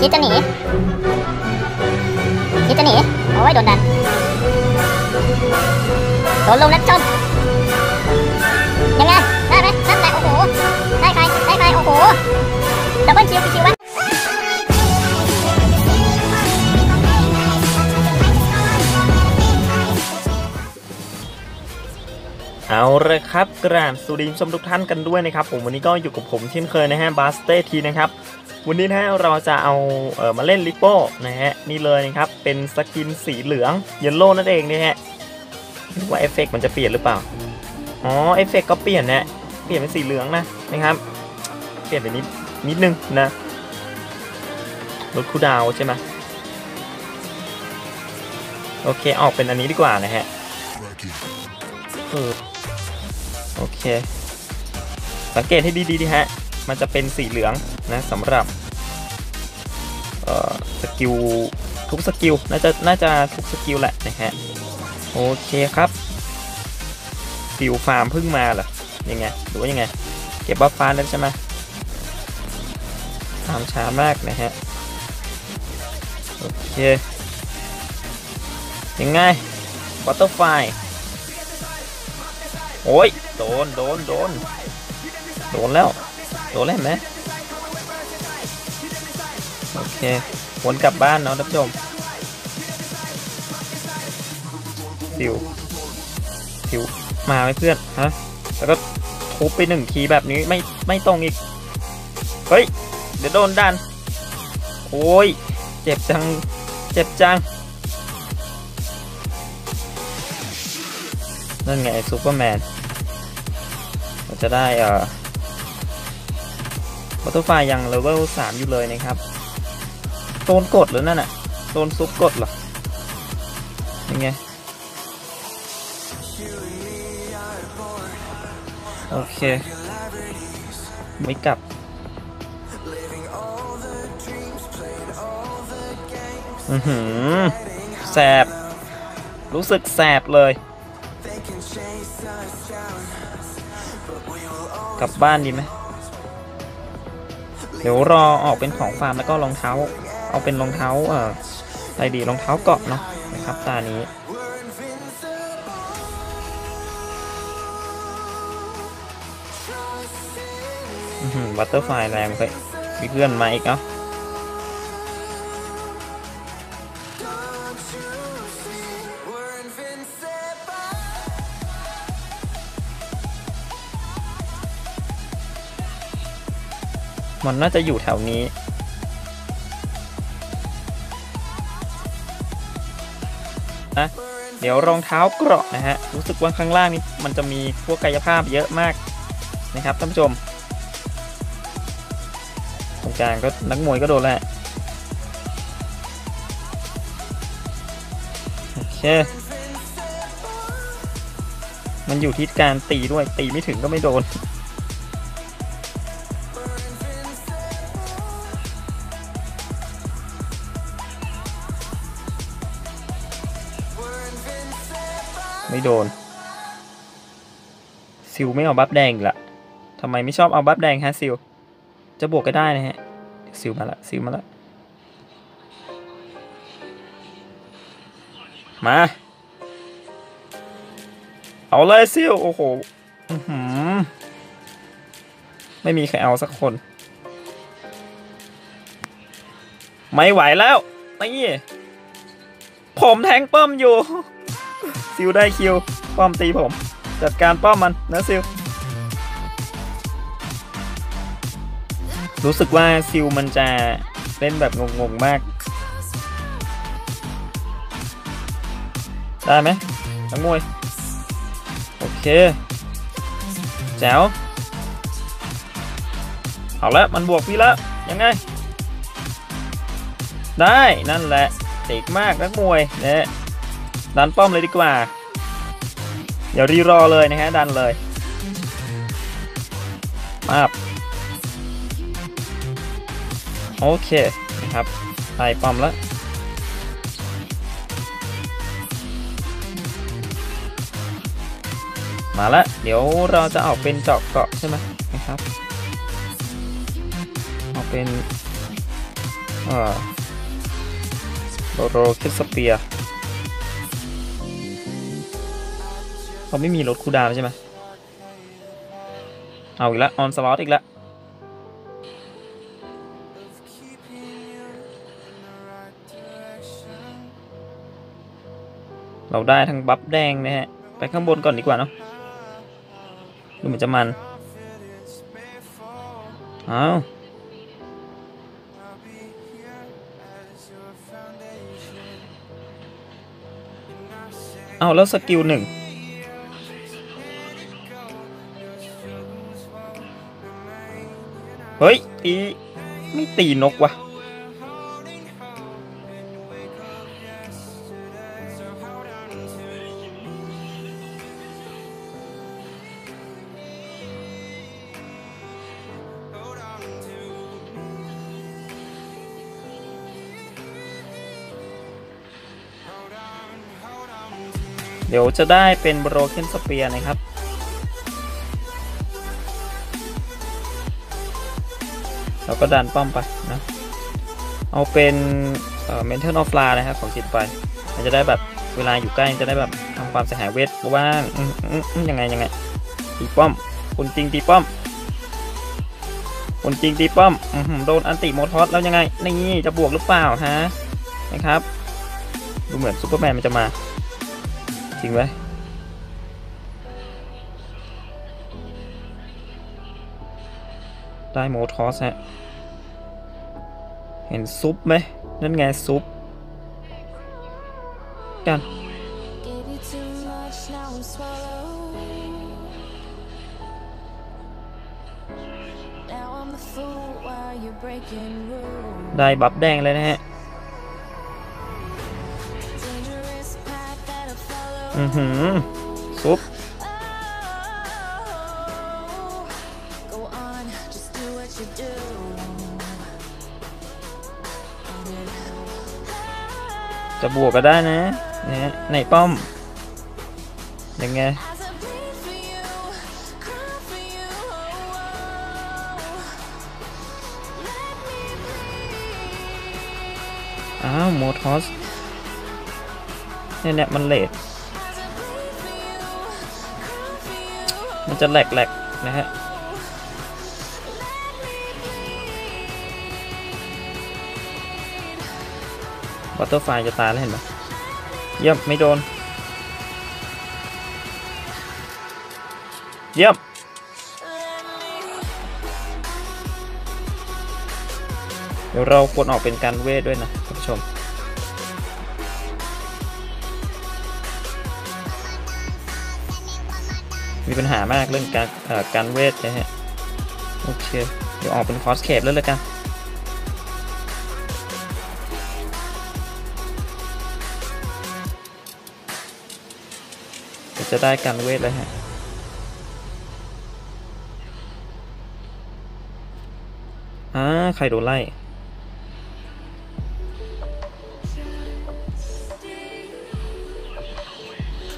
คิดจะหนี คิดจะหนี โอ้ยโดนดัน โดนลงนัดชน ยังไง ได้ไหมนั่นแหละโอ้โห ได้ใคร ได้ใคร โอ้โห ดับเบิลคิวคิววะ เอาเลยครับกราบสวัสดีผู้ชมทุกท่านกันด้วยนะครับผมวันนี้ก็อยู่กับผมเช่นเคยนะฮะบาสเต้ทีนะครับวันนี้นะฮะเราจะเอาเออมาเล่นลิโป้นะฮะนี่เลยนะครับเป็นสกินสีเหลืองเยลโล่นั่นเองนะฮะดูว่าเอฟเฟกต์มันจะเปลี่ยนหรือเปล่าอ๋อเอฟเฟกต์ก็เปลี่ยนนะเปลี่ยนเป็นสีเหลืองนะนะครับ เปลี่ยนไปนิดนิดนึงนะลดคูลดาวน์ใช่ไหมโอเคออกเป็นอันนี้ดีกว่านะฮะเออ โอเค สังเกตให้ดีๆดีฮะ มันจะเป็นสีเหลืองนะสำหรับสกิลทุกสกิลน่าจะน่าจะทุกสกิลแหละนะฮะ โอเคครับฟิวฟาร์มเพิ่งมาเหรอยังไงหรือว่ายังไง เก็บบัฟฟ้าได้ใช่ไหมฟาร์มช้ามากนะฮะ โอเคยังไงบัตเตอร์ไฟ โอ้ย โดน โดน โดน โดนแล้ว โดนแล้วไหมโอเค วนกลับบ้านเนาะท่านผู้ชมฟิวฟิว มาไหมเพื่อน ฮะ แล้วก็ทุบไปหนึ่งทีแบบนี้ไม่ ไม่ตรงอีก เฮ้ย เดี๋ยวโดนดัน โอ้ย เจ็บจัง เจ็บจัง นั่นไงซูเปอร์แมนเราจะได้เอ่อบัตเตอร์ไฟยังเลเวลสามอยู่เลยนะครับโดนกดหรือนั่นอะโดนซุปกดเหรอยังไงโอเค ไม่กลับอือหือแสบ รู้สึกแสบเลย กลับบ้านดีไหมเดี๋ยวรอออกเป็นของฟาร์มแล้วก็รองเท้า เอาเป็นรองเท้าเอ่ออะไรดีรองเท้าเกาะเนาะนะครับตานี้บัตเตอร์ไฟแรงไปมีเพื่อนมาอีกเนาะ มันน่าจะอยู่แถวนี้ นะ เดี๋ยวรองเท้าเกราะนะฮะ รู้สึกว่าข้างล่างนี้มันจะมีพวกกายภาพเยอะมากนะครับท่านผู้ชม ตรงกลางก็นักมวยก็โดนแล้วโอเคมันอยู่ที่การตีด้วยตีไม่ถึงก็ไม่โดน ไม่โดน ซิลไม่เอาบัฟแดงอีกละทำไมไม่ชอบเอาบัฟแดงฮะซิล จะบวกก็ได้นะฮะ ซิลมาละซิลมาละ มา เอาเลยซิล โอ้โหไม่มีใครเอาสักคน ไม่ไหวแล้ว นี่ ผมแทงเป้มอยู่ ซิลได้คิว ป้อมตีผม จัดการป้อมมันนะซิล รู้สึกว่าซิลมันจะเล่นแบบงงๆมาก ได้ไหมทั้งมวย โอเค แจ๋ว เอาละมันบวกพี่แล้วยังไง ได้นั่นแหละเด็กมากนักมวยเนี่ย ดันป้อมเลยดีกว่า เดี๋ยวรีรอเลยนะฮะดันเลยมาบโอเคนะครับไล่ป้อมแล้วมาล้วเดี๋ยวเราจะออกเป็นเจาะเกาะใช่ไหมนะครับออกเป็นอ่าโรโรคิสเปีย เขาไม่มีรถคูดาวใช่ไหมเอาอีกแล้วออนสล็อตอีกแล้วเราได้ทั้งบัฟแดงนะฮะ ไปข้างบนก่อนดีกว่าเนาะดูเหมือนจะมันเอาเอาแล้วสกิลหนึ่ง เฮ้ยตีไม่ตีนกว่ะเดี๋ยวจะได้เป็นโบรเคนสเปียร์นะครับ เราก็ดันป้อมไปนะ เอาเป็นเมนเทนออฟลานะครับของจิตไป มันจะได้แบบเวลาอยู่ใกล้จะได้แบบทำความเสียหายเวทว่างยังไงยังไงตีป้อมคุณจริงตีป้อมคุณจริงตีป้อมอืโดนอันติโมทอสแล้วยังไงนี่จะบวกหรือเปล่าฮะนะครับ ดูเหมือนซูเปอร์แมนมันจะมา จริงไหม ได้โมทอสฮะ เห็นซุปไหม นั่นไงซุป กัน ได้บับแดงเลยนะฮะ อือหือซุป จะบวกก็ได้นะนี่ในป้อมยังไงอ้าวโมทอสเนี่ยเนี่ยมันเลดมันจะแหลกแหลกนะฮะ บัตเตอร์ไฟจะตายแล้วเห็นไหมเยี่ยมไม่โดน เยี่ยมเดี๋ยวเราควรออกเป็นการเวทด้วยนะท่านผู้ชม มีปัญหามากเรื่องการเอ่อการเวทนะฮะ โอเค เดี๋ยวออกเป็นคอสเคปแล้วเลยกัน จะได้การเวทเลยฮะ อ่า ใครโดนไล่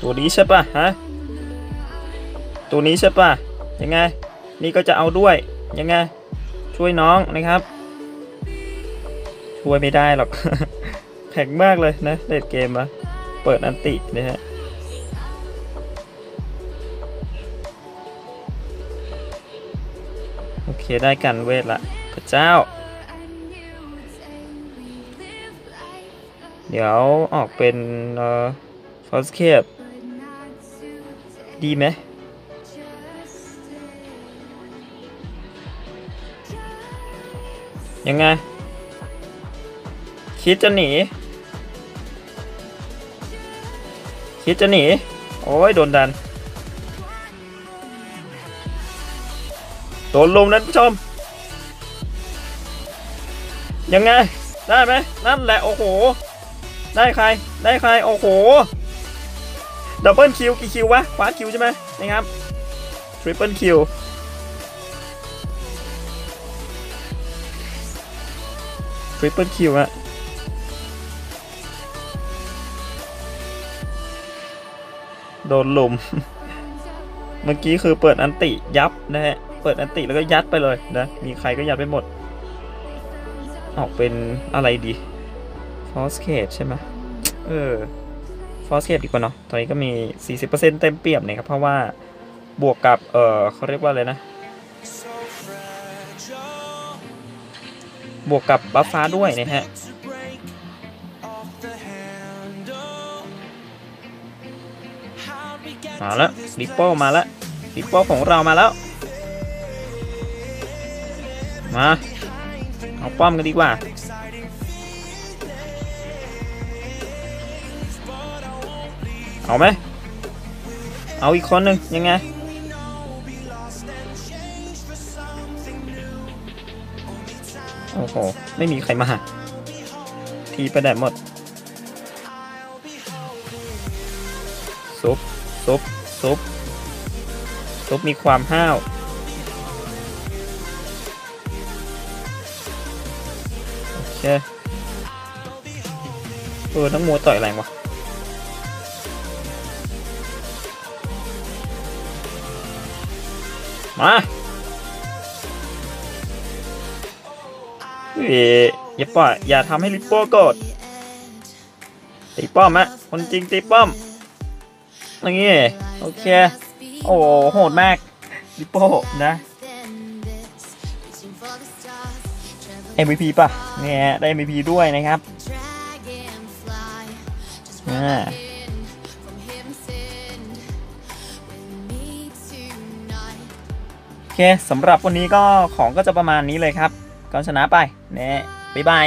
ตัวนี้ใช่ปะฮะ ตัวนี้ใช่ปะยังไง นี่ก็จะเอาด้วย ยังไง ช่วยน้องนะครับ ช่วยไม่ได้หรอก แข็งมากเลยนะเล่นเกมอะเปิดอันตินะฮะ เคได้กันเวทละพระเจ้า เดี๋ยวออกเป็นเอ่อฟอสเคปดีไหมยังไง คิดจะหนี คิดจะหนี โอ้ย โดนดัน โดนลมนั้นผู้ชม ยังไง ได้ไหมนั่นแหละโอ้โห ได้ใคร ได้ใครโอ้โห ดับเบิลคิวกี่คิววะฟาคิวใช่ไหมนะครับ ทริปเปิลคิวทริปเปิลคิวอะโดนลุม เมื่อกี้คือเปิดอันติยับนะฮะ เปิดอันติแล้วก็ยัดไปเลยนะ มีใครก็ยัดไปหมด ออกเป็นอะไรดีฟอสเคดใช่ไหมเออฟอสเคดดีกว่าเนาะตอนนี้ก็มี 40%เต็มเปี่ยมนะครับ เพราะว่าบวกกับ เออเขาเรียกว่าอะไรนะบวกกับบัฟฟ้าด้วยนะฮะ มาแล้วดิปโป้มาแล้วดิปโป้ของเรามาแล้ว มา เอาป้อมกันดีกว่า เอาไหม เอาอีกคนหนึ่งยังไง โอ้โห ไม่มีใครมา ทีไปไหนหมด ซุปซุปซุปซุปมีความห้าว โอเคเออทั้งมัวต่อยแรงวะมาเฮ้ยอย่าปล่อยอย่าทำให้ลิปโป้โกรธตีป้อมอะคนจริงตีป้อมอย่างงี้ โอเค โอ้โห โหดมากลิปโป้นะ MVP ป่ะเนี่ยได้ MVP ด้วยนะครับอ่าโอเคสำหรับวันนี้ก็ของก็จะประมาณนี้เลยครับ ก่อนชนะไปเนี่ยบ๊ายบาย